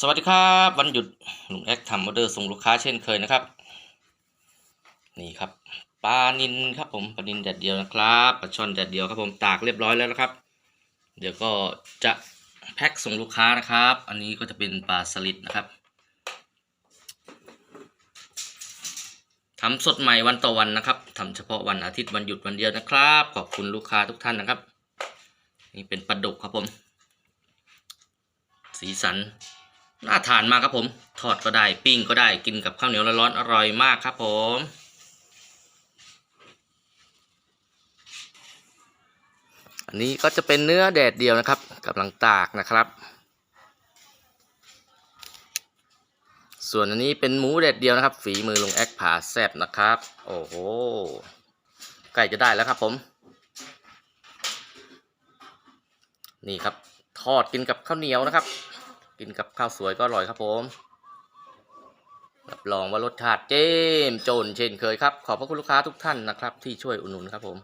สวัสดีครับวันหยุดลุงแอคทำออเดอร์ส่งลูกค้าเช่นเคยนะครับ นี่ครับปลานินครับผมปลานินแดดเดียวนะครับปลาช่อนแดดเดียวครับผมตากเรียบร้อยแล้วนะครับ เดี๋ยวก็จะแพ็คส่งลูกค้านะครับ อันนี้ก็จะเป็นปลาสลิดนะครับทำสดใหม่วันต่อวันนะครับทำเฉพาะวันอาทิตย์วันหยุดวันเดียวนะครับ ขอบคุณลูกค้าทุกท่านนะครับ นี่เป็นปลาดุกครับผม สีสัน น่าทานมากครับผม ทอดก็ได้ปิ้งก็ได้กินกับข้าวเหนียวร้อนๆอร่อยมากครับผมอันนี้ก็จะเป็นเนื้อแดดเดียวนะครับกำลังตากนะครับ ส่วนอันนี้เป็นหมูแดดเดียวนะครับ ฝีมือลุงแอคผ่าแซบนะครับ โอ้โหใกล้จะได้แล้วครับผม นี่ครับ ทอดกินกับข้าวเหนียวนะครับ กินกับข้าวสวยก็อร่อยครับผมรับรองว่ารสชาติเจ้มโจนเช่นเคยครับ ขอบพระคุณลูกค้าทุกท่านนะครับ ที่ช่วยอุดหนุนครับผม